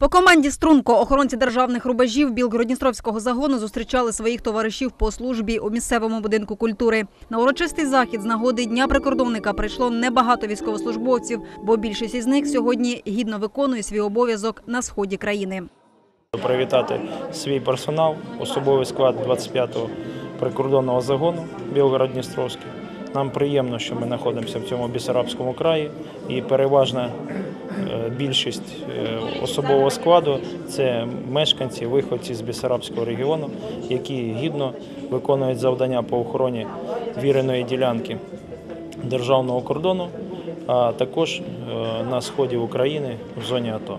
По команді Струнко охоронці державних рубежів Білгородністровського загону зустрічали своїх товаришів по службі у місцевому будинку культури. На урочистий захід з нагоди Дня прикордонника прийшло небагато військовослужбовців, бо більшість із них сьогодні гідно виконує свій обов'язок на сході країни. Привітати свій персонал, особовий склад 25-го прикордонного загону Білгород-Дністровський. Нам приємно, що ми знаходимося в цьому Бісарабському краї, і переважна більшість е, особового складу це мешканці, виходці з Бісарабського регіону, які гідно виконують завдання по охороні віреної ділянки державного кордону, а також е, на сході України в зоні АТО.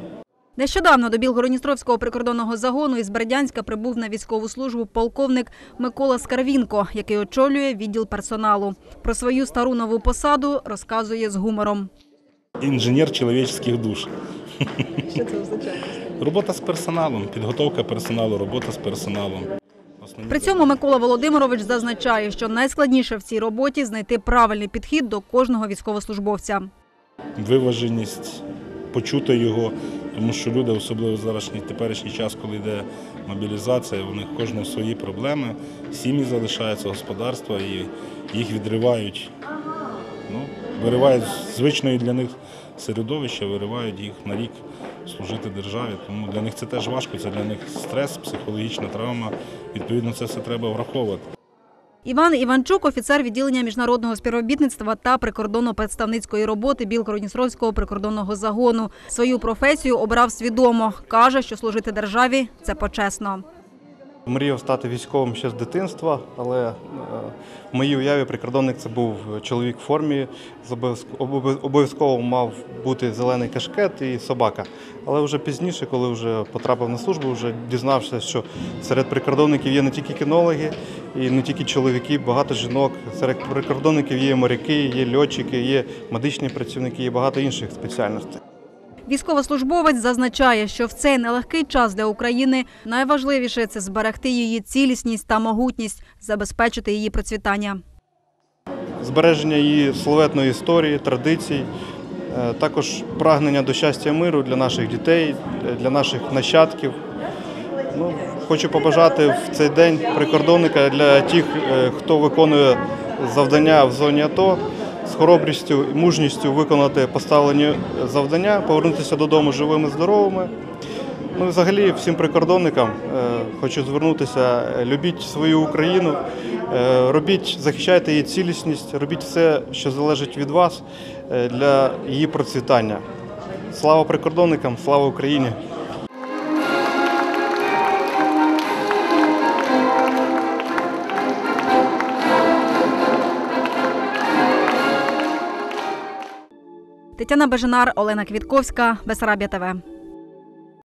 Нещодавно до Білгородністровського прикордонного загону із Бердянська прибув на військову службу полковник Микола Скарвінко, який очолює відділ персоналу. Про свою стару нову посаду розказує з гумором. Інженер чоловічих душ. Що це означає? Робота з персоналом, підготовка персоналу, робота з персоналом. При цьому Микола Володимирович зазначає, що найскладніше в цій роботі знайти правильний підхід до кожного військовослужбовця. виваженість, почути його, тому що люди, особливо в зарашній теперішній час, коли йде мобілізація, у них кожного свої проблеми, сім'ї залишаються, господарства і їх відривають. Ну, виривають звичної для них середовища, виривають їх на рік служити державі. Тому для них це теж важко, це для них стрес, психологічна травма. Відповідно, це все треба враховувати. Іван Іванчук, офіцер відділення міжнародного співробітництва та прикордонно-представницької роботи Білгородністровського прикордонного загону. Свою професію обрав свідомо. Каже, що служити державі це почесно. Мріяв стати військовим ще з дитинства, але е, в моїй уяві прикордонник це був чоловік в формі. Обов'язково мав бути зелений кашкет і собака. Але вже пізніше, коли вже потрапив на службу, вже дізнався, що серед прикордонників є не тільки кінологи і не тільки чоловіки, багато жінок. Серед прикордонників є моряки, є льотчики, є медичні працівники, є багато інших спеціальностей. Військовослужбовець зазначає, що в цей нелегкий час для України найважливіше це зберегти її цілісність та могутність, забезпечити її процвітання. збереження її славетної історії, традицій, е, також прагнення до щастя миру для наших дітей, для наших нащадків. Ну, хочу побажати в цей день прикордонника для тих, е, хто виконує завдання в зоні АТО, з хоробрістю і мужністю виконати поставлені завдання, повернутися додому живими, здоровими. Ну, взагалі, всім прикордонникам е, хочу звернутися. е, Любіть свою Україну, е, робіть, захищайте її цілісність, робіть все, що залежить від вас для її процвітання. Слава прикордонникам, слава Україні! Тетяна Бежинар, Олена Квітковська, Бесарабія ТВ.